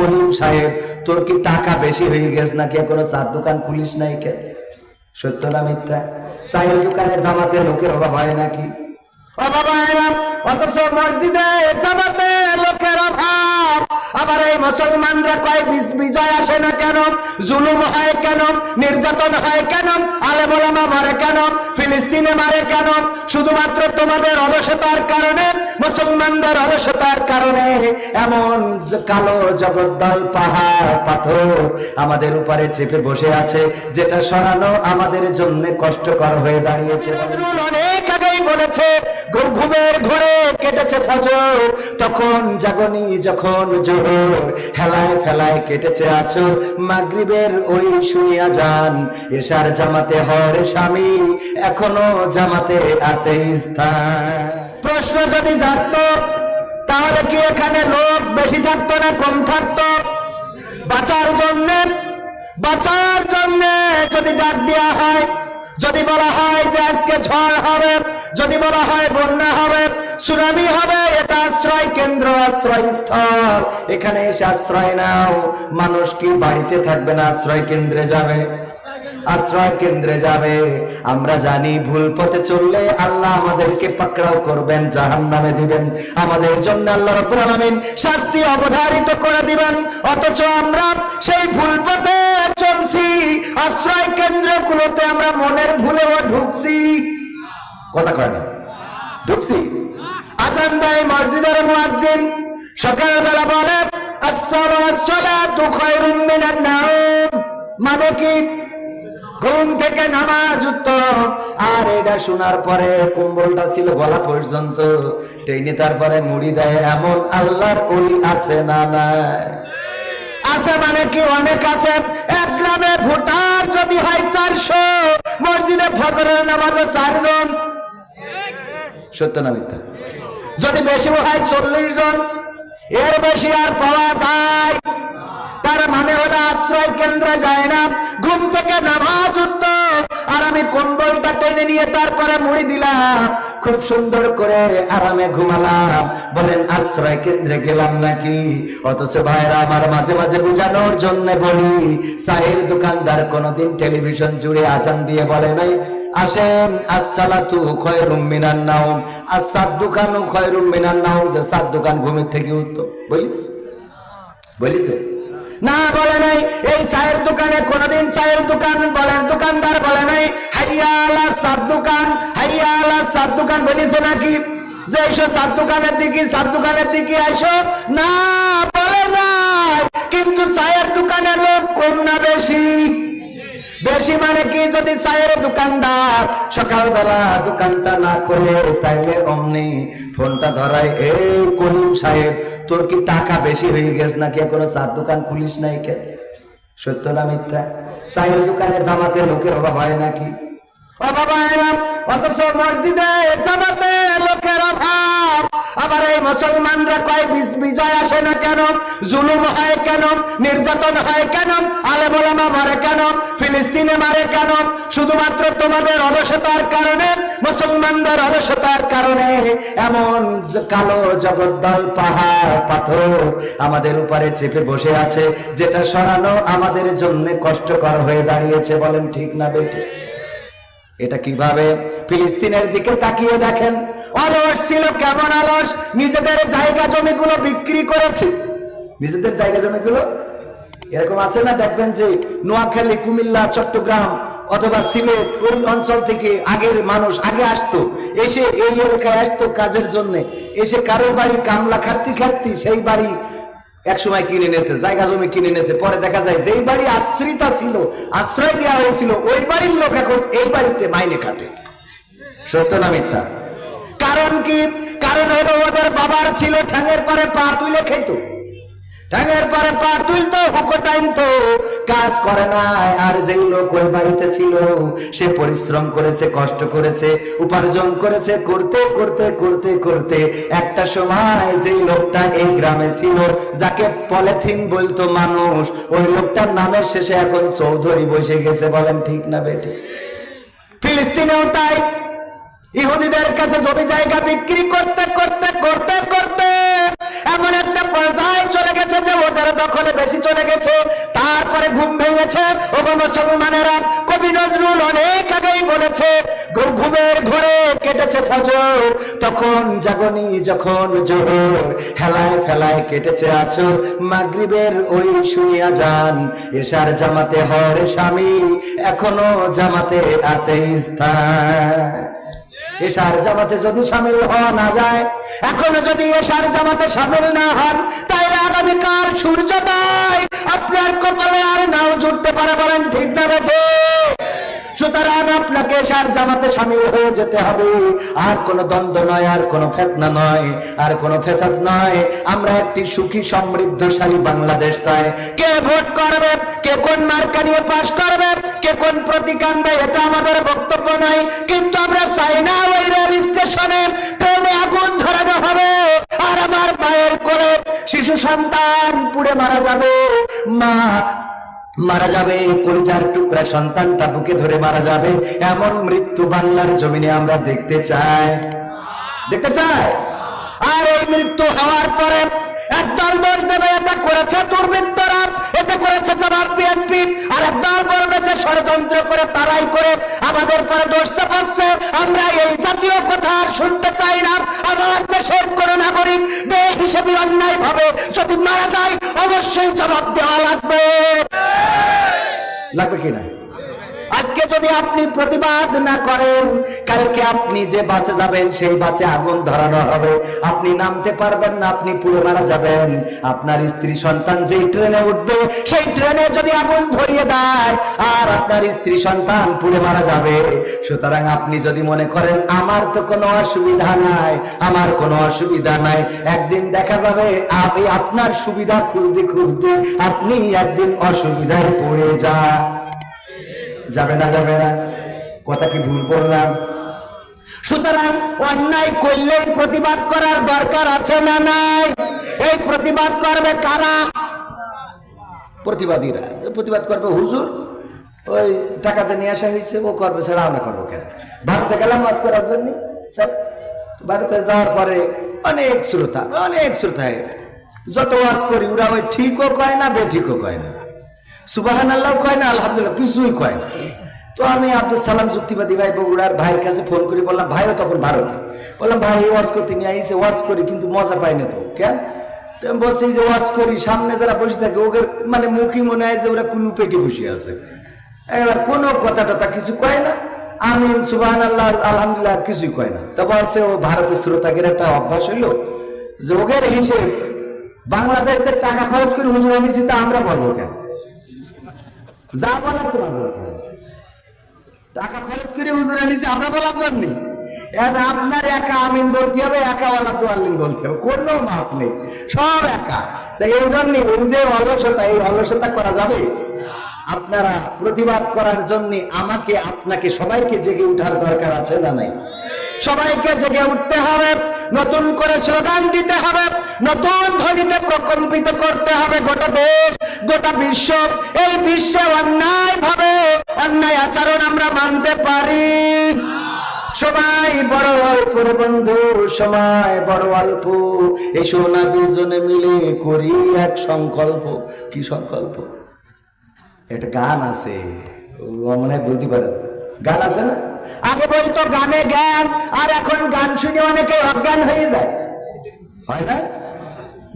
কলিম সাহেব, তোর কি টাকা বেশি হয়ে গেছে নাকি? এখনও চার দোকান খুলিস নাই কেন? সত্য না মিথ্যা? চায়ের দোকানে জামাতে লোকের অভাব হয় নাকি? কেন? হয় কেন? নির্যাতন হয় কেন? আলেমা মারে কেন? ফিলিস্তিনে মারে কেন? শুধুমাত্র তোমাদের অলসতার কারণে, মুসলমানদের অলসতার কারণে এমন কালো জগদ্দল, পাহাড়, পাথর আমাদের উপরে চেপে বসে আছে, যেটা সরানো আমাদের জন্য কষ্টকর হয়ে দাঁড়িয়েছে। অনেক বলেছে ঘুমের ঘরে কেটেছে ফজর। তখন জাগনি যখন হেলায় ফেলায় কেটেছে আছর। মাগরিবের ওই শুনিয়া যান এশার জামাতে হরে স্বামী, এখনও জামাতে আছে স্থান। প্রশ্ন যদি জাগতো, তাহলে কি এখানে লোক বেশি থাকতো না কম থাকতো? বাঁচার জন্য বাঁচার জন্য যদি ডাক দেওয়া হয়, যদি বলা হয় যে আজকে ঝড় হবে যদি বলা হয় বন্যা হবে, সুনামি হবে, এটা আশ্রয় কেন্দ্র, আশ্রয় স্থল। এখানে এসে আশ্রয় নাও। মানুষ কি বাড়িতে থাকবে না? আশ্রয় কেন্দ্রে যাবে। আশ্রয় কেন্দ্রে যাবে। আমরা জানি ভুল পথে চললে আল্লাহ আমাদেরকে পাকড়াও করবেন জাহান নামে দিবেন। আমাদের জন্য আল্লাহ রব্বুল আলামিন শাস্তি অবধারিত করে দিবেন। অথচ আমরা সেই ভুল পথে চলছি। আশ্রয় কেন্দ্রগুলোতে আমরা মনের ভুলেও ঢুকছি কথা কয় না। ঢুকছি। আজান মসজিদের মুয়াজ্জিন সকালবেলা বলে মানে কি? ঘুম থেকে নামাজ আর এটা শোনার পরে কম্বলটা ছিল গলা পর্যন্ত। টেনে তারপরে মুড়ি দেয়, এমন আল্লাহর ওলি আছে না নাই? আছে মানে কি? অনেক আছে। এক গ্রামে ভোটার যদি হয় চারশো, মসজিদে ফজরের নামাজে চারজন সত্য না মিথ্যা? যদি বেশি হয় চল্লিশ জন, এর বেশি আর পাওয়া যায়। তার মানে হলো আশ্রয় কেন্দ্রে যায় না। ঘুম থেকে নামাজ উঠত, আর আমি কম্বলটা টেনে নিয়ে তারপরে মুড়ি দিলাম। খুব সুন্দর করে আরামে ঘুমালাম। বলেন, আশ্রয় কেন্দ্রে গেলাম নাকি? অথচ ভাইরা আমার মাঝে মাঝে বোঝানোর জন্য বলি, চায়ের দোকানদার কোনোদিন টেলিভিশন জুড়ে আজান দিয়ে বলে নাই, আসেন আর সাত যে সাত দোকান ঘুমের থেকে উঠতো বলিস? বলিছে না, বলে নাই। এই চায়ের দোকানে কোনদিন চায়ের দোকান বলেন দোকানদার বলে নাই দোকান দোকান নাকি? যে দোকানের না কিন্তু চায়ের দোকানে কম না বেশি? বেশি মানে কি? যদি চায়ের দোকানদার সকালবেলা দোকানটা না তাইলে অমনি ফোনটা কলিম সাহেব, তোর কি টাকা বেশি হয়ে গেছে নাকি? এখনও চার দোকান খুলিস নাই কেন? সত্য না মিথ্যা? চায়ের দোকানে জামাতে লোকের অভাব হয় নাকি? আবার এই মুসলমানরা কয় বিজয় আসে না কেন? জুলুম হয় কেন? নির্যাতন হয় কেন? আলেমা মারে কেন? ফিলিস্তিনে মারে কেন? শুধুমাত্র তোমাদের অলসতার কারণে, মুসলমানদের অলসতার কারণে এমন কালো জগদ্দল, পাহাড়, পাথর আমাদের উপরে চেপে বসে আছে, যেটা সরানো আমাদের জন্য কষ্টকর হয়ে দাঁড়িয়েছে, বলেন ঠিক না বেটি এটা কীভাবে? ফিলিস্তিনের দিকে তাকিয়ে দেখেন। অলস ছিল কেমন অলস? নিজেদের জায়গা জমিগুলো বিক্রি করেছে। নিজেদের জায়গা জমিগুলো? এরকম আছে না? দেখবেন যে নোয়াখালী, কুমিল্লা, চট্টগ্রাম অথবা সিলেট ওই অঞ্চল থেকে আগের মানুষ আগে আসতো। এসে এই এলাকায় আসতো কাজের জন্য। এসে কারও বাড়ি কামলা খাটতি খাটতি, সেই বাড়ি এক সময় কিনে নেছে, জায়গা জমি কিনে নেছে, পরে দেখা যায় যেই বাড়ি আশ্রিতা ছিল, আশ্রয় দেওয়া হয়েছিল, ওই বাড়ির লোক এখন এই বাড়িতে মাইনে কাটে সত্য না মিথ্যা? কারণ কি? কারণ হলো ওদের বাবার ছিল ঠ্যাঙের পরে পা তুলে খেত। পরে পা তুলতো হুকো টাইম তো কাজ করে না আর বাড়িতে ছিল, সে পরিশ্রম করেছে, কষ্ট করেছে, উপার্জন করেছে, করতে করতে করতে করতে। একটা সময় লোকটা এই গ্রামে ছিল, যাকে পলিথিন বলতো মানুষ, ওই লোকটার নামের শেষে এখন চৌধুরী বসে গেছে, বলেন ঠিক না বেটি ফিলিস্তিনেও তাই। ইহুদিদের কাছে জমি জায়গা বিক্রি করতে করতে করতে করতে, এমন একটা পর্যায়ে চলে গেছে যে ওদের দখলে বেশি চলে গেছে তারপরে ঘুম ভেঙেছে ও গো মুসলমানেরা কবি নজরুল অনেক আগেই বলেছে ঘুমের ঘরে কেটেছে ফজর, তখন জাগনি যখন জোহর, হেলায় ফেলায় কেটেছে আছর মাগরিবের ওই শুনিয়া যান এশার জামাতে হরে স্বামী, এখনও জামাতে আছে স্থান এশার জামাতে যদি সামিল হওয়া না যায়, এখনও যদি এশার জামাতে সামিল না হন তাহলে আগামীকাল সূর্যোদয় আপনার কপালে আর নাও জুটতে পারে বলেন, ঠিক না বেঠে সুতরাং আপনাকে সার জামাতে সামিল হয়ে যেতে হবে। আর কোনো দ্বন্দ্ব নয়, আর কোনো ফেতনা নয়, আর কোনো ফেসাদ নয়। আমরা একটি সুখী, সমৃদ্ধশালী বাংলাদেশ চাই। কে ভোট করবে? কে কোন মার্কা নিয়ে পাশ করবে? কে কোন প্রতীক আনবে এটা আমাদের বক্তব্য নয় কিন্তু আমরা চাই না ওই রেল স্টেশনে ট্রেনে আগুন ধরানো হবে। আর আমার মায়ের কোলে শিশু সন্তান পুড়ে মারা যাবে। মা মারা যাবে, কলিজার টুকরা সন্তানটা বুকে ধরে মারা যাবে। এমন মৃত্যু বাংলার জমিনে আমরা দেখতে চাই। দেখতে চাই? আর এই মৃত্যু হওয়ার পরে একদল দোষ দেবে করেছে দুর্বৃত্তরা এটা করেছে জামাত বিএনপি, আর একদল বলবে যে ষড়যন্ত্র করে তারাই করে আমাদের পরে দোষ চাপাচ্ছে। আমরা এই জাতীয় কথা আর শুনতে চাই না। আমার দেশের কোনো নাগরিক বে হিসেবে অন্যায় ভাবে যদি মারা যায়, অবশ্যই জবাব দেওয়া লাগবে। লাগবে কিনা আজকে যদি আপনি প্রতিবাদ না করেন, কালকে আপনি যে বাসে যাবেন, সেই বাসে আগুন ধরানো হবে। আপনি নামতে পারবেন না, আপনি পুরো মারা যাবেন। আপনার স্ত্রী সন্তান যেই ট্রেনে উঠবে, সেই ট্রেনে যদি আগুন ধরিয়ে দেয়, আর আপনার স্ত্রী সন্তান পুড়ে মারা যাবে। সুতরাং আপনি যদি মনে করেন, আমার তো কোনো অসুবিধা নাই, আমার কোনো অসুবিধা নাই। একদিন দেখা যাবে আপনি আপনার সুবিধা খুঁজতে খুঁজতে আপনি একদিন অসুবিধায় পড়ে যা যাবে না যাবে না। কথা কি ভুল বললাম? সুতরাং অন্যায় করলেই প্রতিবাদ করার দরকার আছে না নাই? এই প্রতিবাদ করবে কারা? প্রতিবাদীরা। প্রতিবাদ করবে হুজুর। ওই টাকাতে নিয়ে আসা হয়েছে, ও করবে, ছাড়া আমরা করব কেন? ভারতে গেলাম ওয়াজ করার জন্য। স্যার ভারতে যাওয়ার পরে অনেক শ্রোতা, অনেক শ্রোতায়। যত ওয়াজ করি, ওরা ওই ঠিকও কয় না, বেঠিকও কয় না। সুবাহান আল্লাহ কয় না, আলহামদুলিল্লাহ, কিছুই কয় না। তো আমি আব্দুল সালাম যুক্তিবাদী ভাই বগুড়ার ভাইয়ের কাছে ফোন করি, বললাম, ভাইও তখন ভারতে। বললাম, ভাই ওয়াজ করতে নিয়ে আইসে ওয়াজ করি, কিন্তু মজা পাই না তো, কেন? তো আমি বলছি যে ওয়াজ করি, সামনে যারা বসে থাকে, ওদের মানে মুখই মনে হয় যে ওরা কুলু পেটে বসে আছে। এবার কোনো কথা টথা কিছু কয় না, আমিন সুবাহান আল্লাহ আলহামদুলিল্লাহ, কিছুই কয় না। তা বলছে, ও ভারতের শ্রোতাকের একটা অভ্যাস হইল যে ওদের হিসেব বাংলাদেশের টাকা খরচ করে হুজুর আনিছি, তা আমরা বলব কেন? যা বলার তোমার বলতে টাকা খরচ করে হুজুর আনিছি, আমরা বলার জন্য আপনার একা আমিন বলতে হবে, একা ওয়ালা তোয়াল্লিন বলতে হবে, কোনো মাপ নেই, সব একা। তাই এই জন্য যে অলসতা, এই অলসতা করা যাবে? আপনারা প্রতিবাদ করার জন্য আমাকে, আপনাকে সবাইকে জেগে উঠার দরকার আছে না নাই? সবাইকে জেগে উঠতে হবে, নতুন করে স্লোগান দিতে হবে, নতুন ধ্বনিতে প্রকম্পিত করতে হবে গোটা দেশ, গোটা বিশ্ব। এই বিশ্বে অন্যায় ভাবে অন্যায় আচরণ আমরা মানতে পারি। সবাই বড় অল্প বন্ধু সময় বড় অল্প। এসো না দুজনে মিলে করি এক সংকল্প। কি সংকল্প? একটা গান আছে। মনে হয় বুঝতে পারেন গান আছে না? আগে বলতো, গানে জ্ঞান আর এখন গান শুনে অনেকে অজ্ঞান হয়ে যায়। হয় না?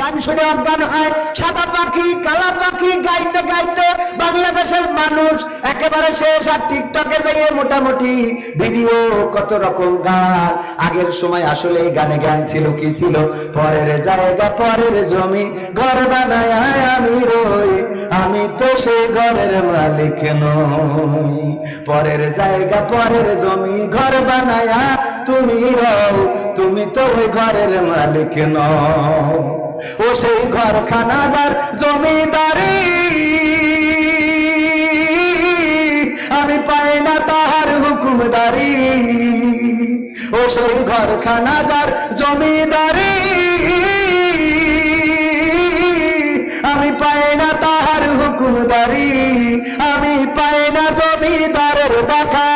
গান শুনে অজ্ঞান হয়। সাদা পাখি, কালা পাখি গাইতে গাইতে বাংলাদেশের মানুষ একেবারে শেষ। আর টিকটকে যাইয়ে মোটামুটি ভিডিও কত রকম গান। আগের সময় আসলে গানে গান ছিল, কি ছিল? পরের জায়গা, পরের জমি, ঘর বানায় আমি আমি তো সেই ঘরের মালিক নই। পরের জায়গা, পরের জমি ঘর বানায় তুমি রও, তুমি তো ওই ঘরের মালিক নও। ও সেই ঘরখানা যার জমিদারি, আমি পাই না তাহার হুকুমদারি। ও সেই ঘরখানা যার জমিদারি পাই না তাহার হুকুমদারি আমি পাই না জমিদারের দেখা।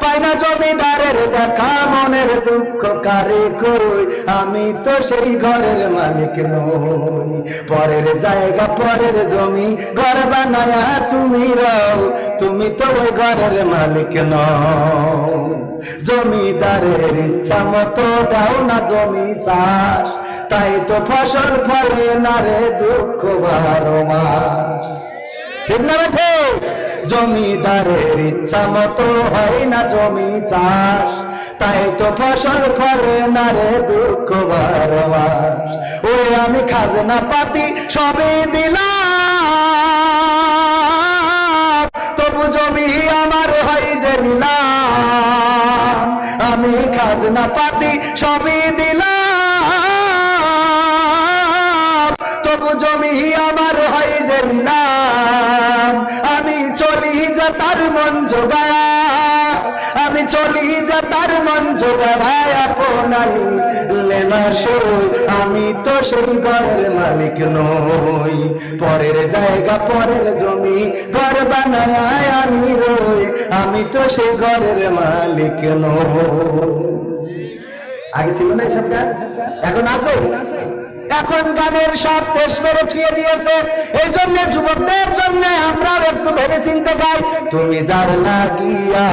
পাই না জমিদারের দেখা, মনের দুঃখ কারে কই? আমি তো সেই ঘরের মালিক নই। পরের জায়গা, পরের জমি, ঘর বানায়া তুমি রও। তুমি তো ওই ঘরের মালিক নও। জমিদারের ইচ্ছা মতো দাও না জমি চাষ। তাই তো ফসল ফলে না রে দুঃখ বারো মাস। ঠিক না বেঠে? জমিদারের ইচ্ছা মতো হয় না জমি চাষ। তাই তো ফসল ফলে না রে দুঃখ বারো মাস। ওই আমি খাজনা পাতি সবই দিলাম। তবু জমি আমার হয় যে নিলাম। আমি খাজনা পাতি সবই দিলাম। মন আমি চলি যা তার মন জোগায়। আপনারি লেনা সই আমি তো সেই ঘরের মালিক নই। পরের জায়গা, পরের জমি, ঘর বানায় আমি রই। আমি তো সেই ঘরের মালিক নই। আগে ছিল না এসব গান? এখন আছে? এখন গানের সব দেশ উঠিয়ে দিয়েছে। এই জন্য যুবকদের জন্য আমরা একটু ভেবে চিনতে পাই তুমি যার না গিয়া